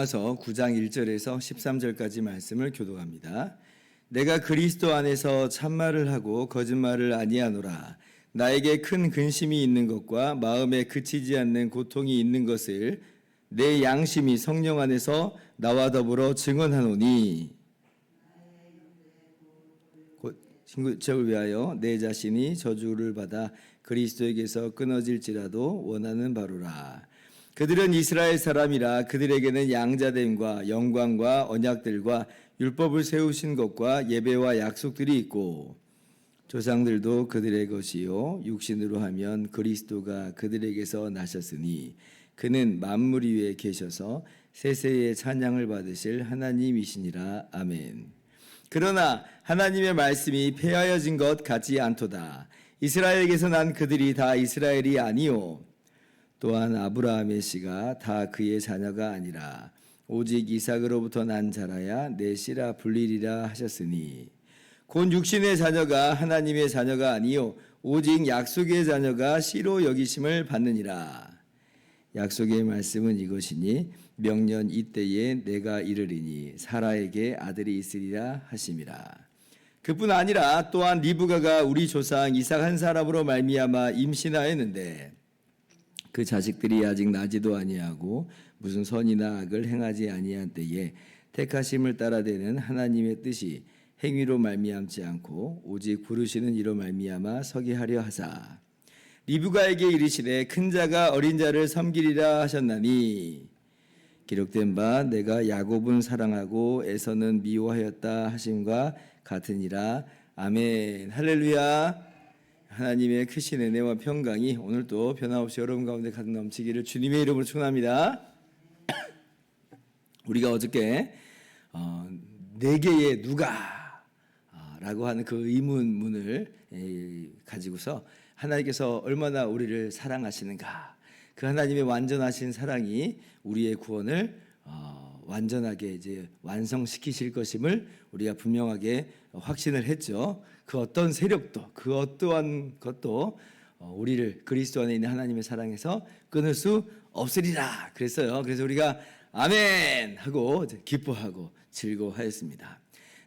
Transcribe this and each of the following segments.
로마서 9장 1절에서 13절까지 말씀을 교독합니다. 내가 그리스도 안에서 참말을 하고 거짓말을 아니하노라. 나에게 큰 근심이 있는 것과 마음에 그치지 않는 고통이 있는 것을 내 양심이 성령 안에서 나와 더불어 증언하노니 곧 신구적을 위하여 내 자신이 저주를 받아 그리스도에게서 끊어질지라도 원하는 바로라. 그들은 이스라엘 사람이라 그들에게는 양자됨과 영광과 언약들과 율법을 세우신 것과 예배와 약속들이 있고 조상들도 그들의 것이요 육신으로 하면 그리스도가 그들에게서 나셨으니 그는 만물 위에 계셔서 세세의 찬양을 받으실 하나님이시니라 아멘. 그러나 하나님의 말씀이 폐하여진 것 같지 않도다. 이스라엘에게서 난 그들이 다 이스라엘이 아니요 또한 아브라함의 씨가 다 그의 자녀가 아니라 오직 이삭으로부터 난 자라야 내 씨라 불리리라 하셨으니 곧 육신의 자녀가 하나님의 자녀가 아니요 오직 약속의 자녀가 씨로 여기심을 받느니라. 약속의 말씀은 이것이니 명년 이때에 내가 이르리니 사라에게 아들이 있으리라 하심이라. 그뿐 아니라 또한 리브가가 우리 조상 이삭 한 사람으로 말미암아 임신하였는데 그 자식들이 아직 나지도 아니하고 무슨 선이나 악을 행하지 아니한 때에 택하심을 따라 되는 하나님의 뜻이 행위로 말미암지 않고 오직 부르시는 이로 말미암아 서게 하려 하사. 리브가에게 이르시되 큰 자가 어린 자를 섬기리라 하셨나니 기록된 바 내가 야곱은 사랑하고 에서는 미워하였다 하심과 같으니라. 아멘. 할렐루야. 하나님의 크신 은혜와 평강이 오늘도 변함없이 여러분 가운데 가득 넘치기를 주님의 이름으로 축원합니다. 우리가 어저께 어, 네 개의 누가 라고 하는 그 의문문을 에, 가지고서 하나님께서 얼마나 우리를 사랑하시는가, 그 하나님의 완전하신 사랑이 우리의 구원을 어, 완전하게 이제 완성시키실 것임을 우리가 분명하게 확신을 했죠. 그 어떤 세력도 그 어떠한 것도 어, 우리를 그리스도 안에 있는 하나님의 사랑에서 끊을 수 없으리라 그랬어요. 그래서 우리가 아멘 하고 기뻐하고 즐거워하였습니다.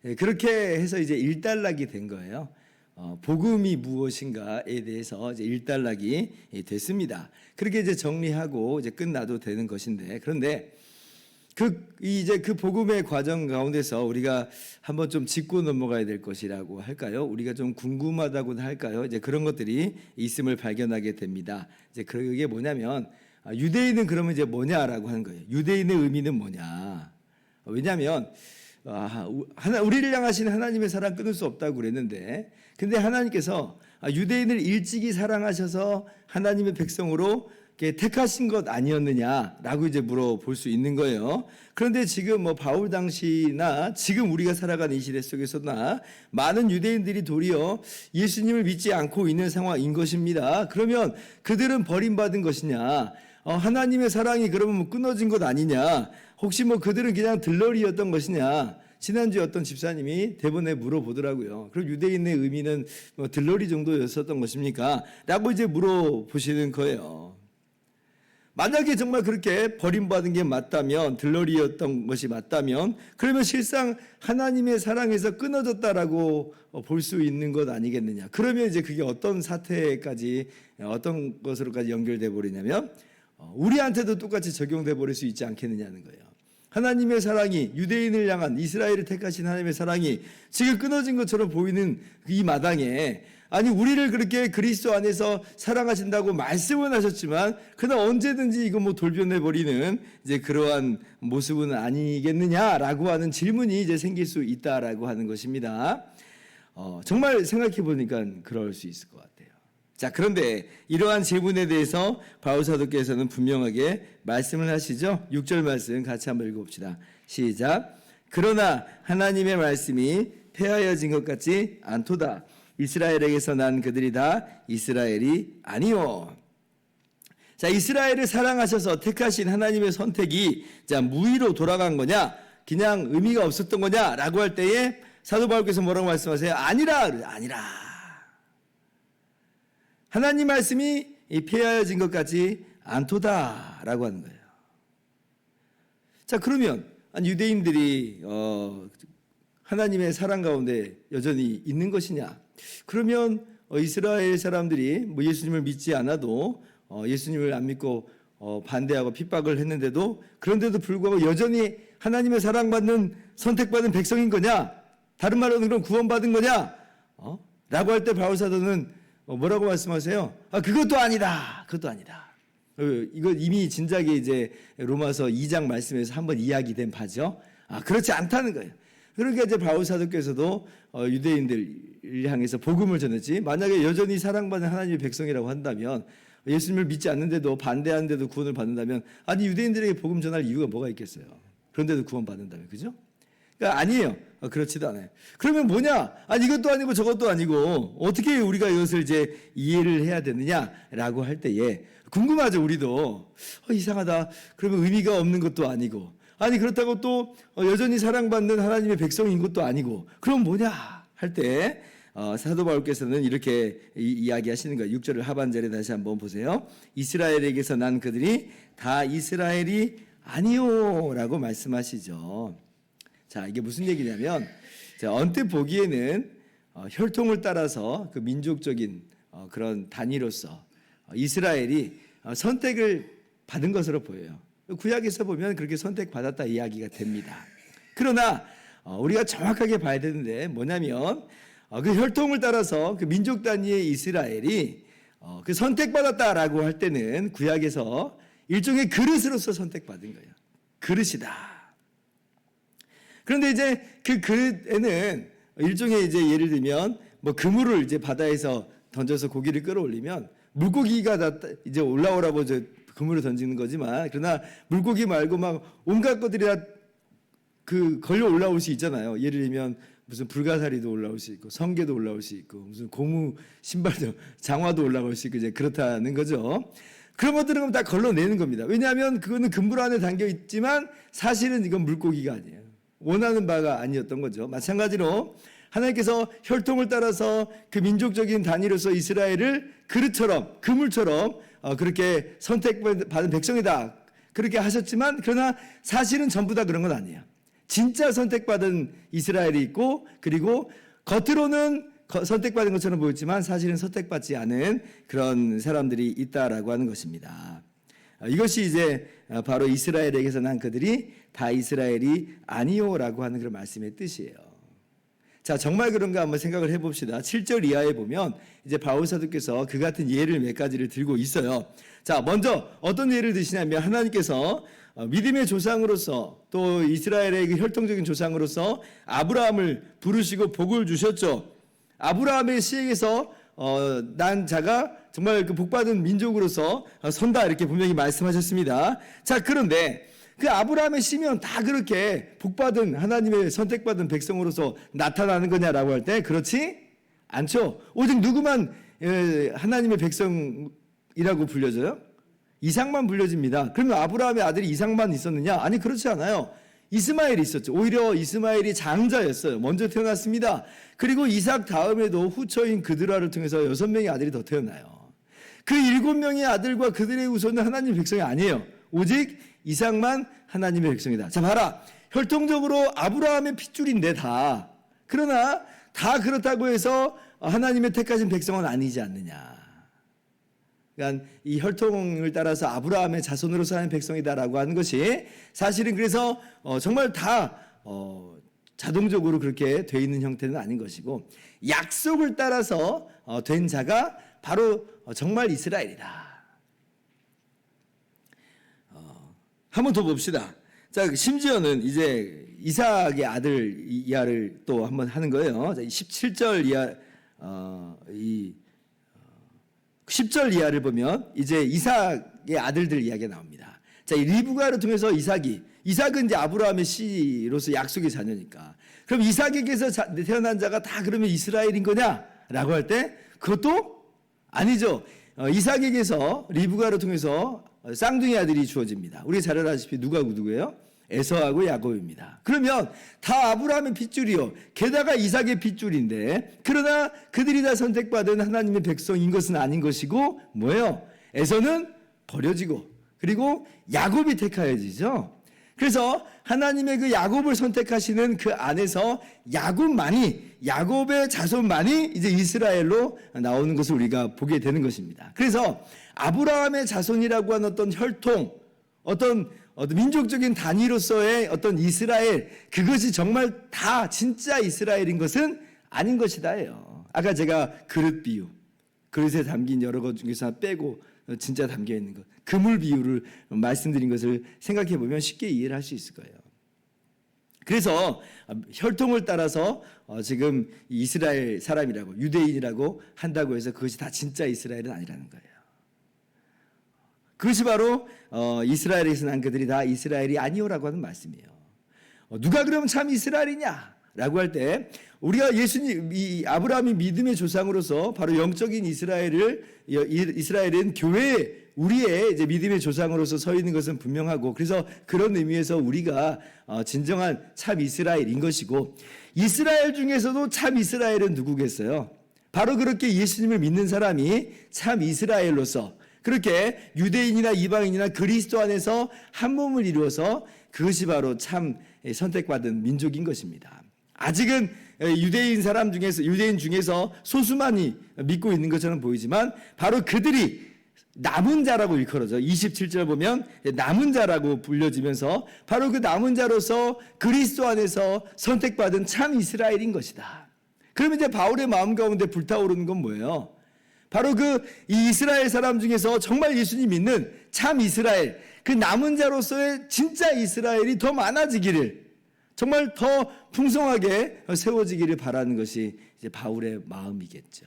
예, 그렇게 해서 이제 일단락이 된 거예요. 어, 복음이 무엇인가에 대해서 이제 일단락이 됐습니다. 그렇게 이제 정리하고 이제 끝나도 되는 것인데 그런데 그 이제 그 복음의 과정 가운데서 우리가 한번 좀 짚고 넘어가야 될 것이라고 할까요? 우리가 좀 궁금하다고 할까요? 이제 그런 것들이 있음을 발견하게 됩니다. 이제 그게 뭐냐면 아, 유대인은 그러면 이제 뭐냐라고 하는 거예요. 유대인의 의미는 뭐냐? 왜냐하면 아, 하나 우리를 향하신 하나님의 사랑 끊을 수 없다고 그랬는데, 근데 하나님께서 아, 유대인을 일찍이 사랑하셔서 하나님의 백성으로 택하신 것 아니었느냐라고 이제 물어볼 수 있는 거예요. 그런데 지금 뭐 바울 당시나 지금 우리가 살아가는 이 시대 속에서나 많은 유대인들이 도리어 예수님을 믿지 않고 있는 상황인 것입니다. 그러면 그들은 버림받은 것이냐? 어, 하나님의 사랑이 그러면 뭐 끊어진 것 아니냐? 혹시 뭐 그들은 그냥 들러리였던 것이냐? 지난주에 어떤 집사님이 대본에 물어보더라고요. 그럼 유대인의 의미는 뭐 들러리 정도였었던 것입니까? 라고 이제 물어보시는 거예요. 만약에 정말 그렇게 버림받은 게 맞다면 들러리였던 것이 맞다면 그러면 실상 하나님의 사랑에서 끊어졌다라고 볼 수 있는 것 아니겠느냐. 그러면 이제 그게 어떤 사태까지 어떤 것으로까지 연결돼 버리냐면 우리한테도 똑같이 적용돼 버릴 수 있지 않겠느냐는 거예요. 하나님의 사랑이 유대인을 향한 이스라엘을 택하신 하나님의 사랑이 지금 끊어진 것처럼 보이는 이 마당에 아니 우리를 그렇게 그리스도 안에서 사랑하신다고 말씀은 하셨지만 그러나 언제든지 이거 뭐 돌변해 버리는 이제 그러한 모습은 아니겠느냐라고 하는 질문이 이제 생길 수 있다라고 하는 것입니다. 어, 정말 생각해 보니까 그럴 수 있을 것 같아요. 자, 그런데 이러한 질문에 대해서 바울 사도께서는 분명하게 말씀을 하시죠. 6절 말씀 같이 한번 읽어 봅시다. 시작. 그러나 하나님의 말씀이 폐하여진 것 같지 않도다. 이스라엘에게서 난 그들이 다 이스라엘이 아니요. 자, 이스라엘을 사랑하셔서 택하신 하나님의 선택이 자, 무의로 돌아간 거냐? 그냥 의미가 없었던 거냐라고 할 때에 사도 바울께서 뭐라고 말씀하세요? 아니라. 아니라. 하나님 말씀이 이 폐하여진 것 같지 않도다라고 하는 거예요. 자, 그러면 유대인들이 어, 하나님의 사랑 가운데 여전히 있는 것이냐? 그러면 어, 이스라엘 사람들이 뭐 예수님을 믿지 않아도 어, 예수님을 안 믿고 어, 반대하고 핍박을 했는데도 그런데도 불구하고 여전히 하나님의 사랑받는 선택받은 백성인 거냐? 다른 말로는 그럼 구원받은 거냐? 어? 라고 할 때 바울 사도는 어, 뭐라고 말씀하세요? 아, 그것도 아니다. 그것도 아니다. 어, 이거 이미 진작에 이제 로마서 2장 말씀에서 한번 이야기된 바죠. 아, 그렇지 않다는 거예요. 그러니까 이제 바울 사도께서도 어, 유대인들을 향해서 복음을 전했지. 만약에 여전히 사랑받는 하나님의 백성이라고 한다면 예수님을 믿지 않는데도 반대하는데도 구원을 받는다면 아니 유대인들에게 복음 전할 이유가 뭐가 있겠어요? 그런데도 구원 받는다면 그죠? 아니에요. 어, 그렇지도 않아요. 그러면 뭐냐? 아니 이것도 아니고 저것도 아니고 어떻게 우리가 이것을 이제 이해를 해야 되느냐라고 할 때에 궁금하죠 우리도 어, 이상하다. 그러면 의미가 없는 것도 아니고 아니 그렇다고 또 어, 여전히 사랑받는 하나님의 백성인 것도 아니고 그럼 뭐냐 할때 어, 사도 바울께서는 이렇게 이, 야기 하시는 거예요. 6절을 하반절에 다시 한번 보세요. 이스라엘에게서 난 그들이 다 이스라엘이 아니요라고 말씀하시죠. 자, 이게 무슨 얘기냐면 자, 언뜻 보기에는 어, 혈통을 따라서 그 민족적인 어, 그런 단위로서 어, 이스라엘이 어, 선택을 받은 것으로 보여요. 구약에서 보면 그렇게 선택받았다 이야기가 됩니다. 그러나 어, 우리가 정확하게 봐야 되는데 뭐냐면 어, 그 혈통을 따라서 그 민족 단위의 이스라엘이 어, 그 선택받았다라고 할 때는 구약에서 일종의 그릇으로서 선택받은 거예요. 그릇이다. 그런데 이제 그 그릇에는 일종의 이제 예를 들면 뭐 그물을 이제 바다에서 던져서 고기를 끌어올리면 물고기가 다 이제 올라오라고 이제 그물을 던지는 거지만 그러나 물고기 말고 막 온갖 것들이 다 그 걸려 올라올 수 있잖아요. 예를 들면 무슨 불가사리도 올라올 수 있고 성게도 올라올 수 있고 무슨 고무 신발도 장화도 올라올 수 있고 이제 그렇다는 거죠. 그런 것들은 다 걸러내는 겁니다. 왜냐하면 그거는 그물 안에 담겨 있지만 사실은 이건 물고기가 아니에요. 원하는 바가 아니었던 거죠. 마찬가지로 하나님께서 혈통을 따라서 그 민족적인 단위로서 이스라엘을 그릇처럼 그물처럼 어, 그렇게 선택받은 백성이다 그렇게 하셨지만 그러나 사실은 전부 다 그런 건 아니에요. 진짜 선택받은 이스라엘이 있고 그리고 겉으로는 거- 선택받은 것처럼 보였지만 사실은 선택받지 않은 그런 사람들이 있다라고 하는 것입니다. 어, 이것이 이제 어, 바로 이스라엘에게서 난 그들이 다 이스라엘이 아니요라고 하는 그런 말씀의 뜻이에요. 자, 정말 그런가 한번 생각을 해봅시다. 7절 이하에 보면 이제 바울 사도께서 그 같은 예를 몇 가지를 들고 있어요. 자, 먼저 어떤 예를 드시냐면 하나님께서 어, 믿음의 조상으로서 또 이스라엘의 그 혈통적인 조상으로서 아브라함을 부르시고 복을 주셨죠. 아브라함의 시에서 어, 난 자가 정말 그 복받은 민족으로서 어, 선다 이렇게 분명히 말씀하셨습니다. 자, 그런데 그 아브라함의 시면 다 그렇게 복받은 하나님의 선택받은 백성으로서 나타나는 거냐라고 할 때 그렇지 않죠. 오직 누구만 에, 하나님의 백성이라고 불려져요? 이상만 불려집니다. 그러면 아브라함의 아들이 이상만 있었느냐? 아니 그렇지 않아요. 이스마엘이 있었죠. 오히려 이스마엘이 장자였어요. 먼저 태어났습니다. 그리고 이삭 다음에도 후처인 그드라를 통해서 여섯 명의 아들이 더 태어나요. 그 일곱 명의 아들과 그들의 후손은 하나님 백성이 아니에요. 오직 이삭만 하나님의 백성이다. 자, 봐라. 혈통적으로 아브라함의 핏줄인데 다. 그러나 다 그렇다고 해서 하나님의 택하신 백성은 아니지 않느냐. 그러니까 이 혈통을 따라서 아브라함의 자손으로 사는 백성이다라고 하는 것이 사실은 그래서 어, 정말 다 어, 자동적으로 그렇게 돼 있는 형태는 아닌 것이고 약속을 따라서 어, 된 자가 바로 어, 정말 이스라엘이다. 한번 더 봅시다. 자, 심지어는 이제 이삭의 아들 이하를 또 한번 하는 거예요. 자, 17절 이하, 어, 이, 어, 10절 이하를 보면 이제 이삭의 아들들 이야기가 나옵니다. 자, 이 리브가를 통해서 이삭이, 이삭은 이제 아브라함의 씨로서 약속의 자녀니까. 그럼 이삭에게서 자- 태어난 자가 다 그러면 이스라엘인 거냐? 라고 할 때 그것도 아니죠. 어, 이삭에게서 리브가를 통해서 어, 쌍둥이 아들이 주어집니다. 우리 잘 알다시피 누가 누구예요? 에서하고 야곱입니다. 그러면 다 아브라함의 핏줄이요. 게다가 이삭의 핏줄인데 그러나 그들이 다 선택받은 하나님의 백성인 것은 아닌 것이고 뭐예요? 에서는 버려지고 그리고 야곱이 택하여지죠. 그래서 하나님의 그 야곱을 선택하시는 그 안에서 야곱만이 야곱의 자손만이 이제 이스라엘로 나오는 것을 우리가 보게 되는 것입니다. 그래서 아브라함의 자손이라고 하는 어떤 혈통, 어떤 어떤 민족적인 단위로서의 어떤 이스라엘 그것이 정말 다 진짜 이스라엘인 것은 아닌 것이다예요. 아까 제가 그릇 비유, 그릇에 담긴 여러 것 중에서 빼고 진짜 담겨 있는 것, 그물 비유를 말씀드린 것을 생각해 보면 쉽게 이해를 할 수 있을 거예요. 그래서 혈통을 따라서 어, 지금 이스라엘 사람이라고 유대인이라고 한다고 해서 그것이 다 진짜 이스라엘은 아니라는 거예요. 그것이 바로 어, 이스라엘에서 난 그들이 다 이스라엘이 아니오라고 하는 말씀이에요. 어, 누가 그러면 참 이스라엘이냐? 라고 할 때 우리가 예수님 이 아브라함이 믿음의 조상으로서 바로 영적인 이스라엘을 이스라엘은 교회 우리의 이제 믿음의 조상으로서 서 있는 것은 분명하고 그래서 그런 의미에서 우리가 어, 진정한 참 이스라엘인 것이고 이스라엘 중에서도 참 이스라엘은 누구겠어요? 바로 그렇게 예수님을 믿는 사람이 참 이스라엘로서 그렇게 유대인이나 이방인이나 그리스도 안에서 한 몸을 이루어서 그것이 바로 참 선택받은 민족인 것입니다. 아직은 유대인 사람 중에서 유대인 중에서 소수만이 믿고 있는 것처럼 보이지만 바로 그들이 남은 자라고 일컬어져 27절 보면 남은 자라고 불려지면서 바로 그 남은 자로서 그리스도 안에서 선택받은 참 이스라엘인 것이다. 그러면 이제 바울의 마음 가운데 불타오르는 건 뭐예요? 바로 그 이스라엘 사람 중에서 정말 예수님 믿는 참 이스라엘, 그 남은 자로서의 진짜 이스라엘이 더 많아지기를 정말 더 풍성하게 세워지기를 바라는 것이 이제 바울의 마음이겠죠.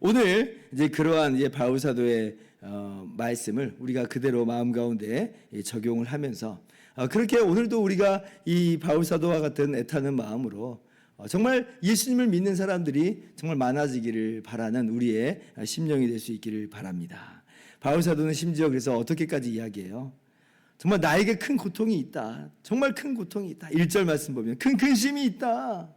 오늘 이제 그러한 이제 바울 사도의 어, 말씀을 우리가 그대로 마음 가운데 적용을 하면서 어, 그렇게 오늘도 우리가 이 바울 사도와 같은 애타는 마음으로 어, 정말 예수님을 믿는 사람들이 정말 많아지기를 바라는 우리의 심령이 될 수 있기를 바랍니다. 바울 사도는 심지어 그래서 어떻게까지 이야기해요? 정말 나에게 큰 고통이 있다. 정말 큰 고통이 있다. 1절 말씀 보면 큰 근심이 있다.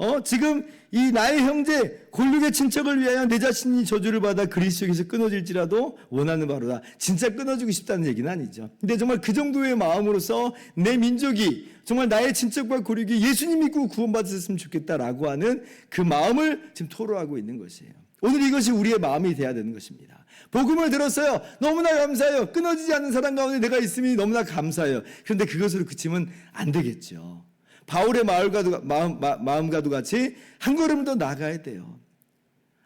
어, 지금 이 나의 형제 골육의 친척을 위하여 내 자신이 저주를 받아 그리스도에서 끊어질지라도 원하는 바로다. 진짜 끊어주고 싶다는 얘기는 아니죠. 근데 정말 그 정도의 마음으로서 내 민족이 정말 나의 친척과 고륙이 예수님 믿고 구원받았으면 좋겠다라고 하는 그 마음을 지금 토로하고 있는 것이에요. 오늘 이것이 우리의 마음이 돼야 되는 것입니다. 복음을 들었어요. 너무나 감사해요. 끊어지지 않는 사람 가운데 내가 있음이 너무나 감사해요. 그런데 그것으로 그치면 안 되겠죠. 바울의 마을과도, 마음, 마음과도 같이 한 걸음 더 나가야 돼요.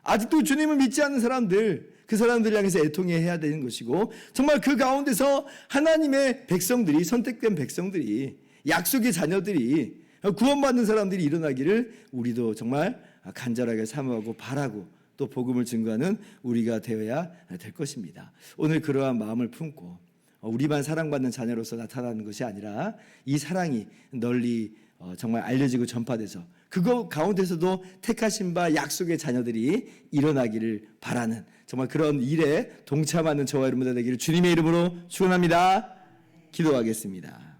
아직도 주님을 믿지 않는 사람들, 그 사람들 향해서 애통해야 되는 것이고, 정말 그 가운데서 하나님의 백성들이, 선택된 백성들이, 약속의 자녀들이, 구원받는 사람들이 일어나기를 우리도 정말 간절하게 사모하고 바라고 또 복음을 증거하는 우리가 되어야 될 것입니다. 오늘 그러한 마음을 품고 우리만 사랑받는 자녀로서 나타나는 것이 아니라 이 사랑이 널리 어, 정말 알려지고 전파돼서 그거 가운데서도 택하신 바 약속의 자녀들이 일어나기를 바라는 정말 그런 일에 동참하는 저와 여러분들 되기를 주님의 이름으로 축원합니다. 기도하겠습니다.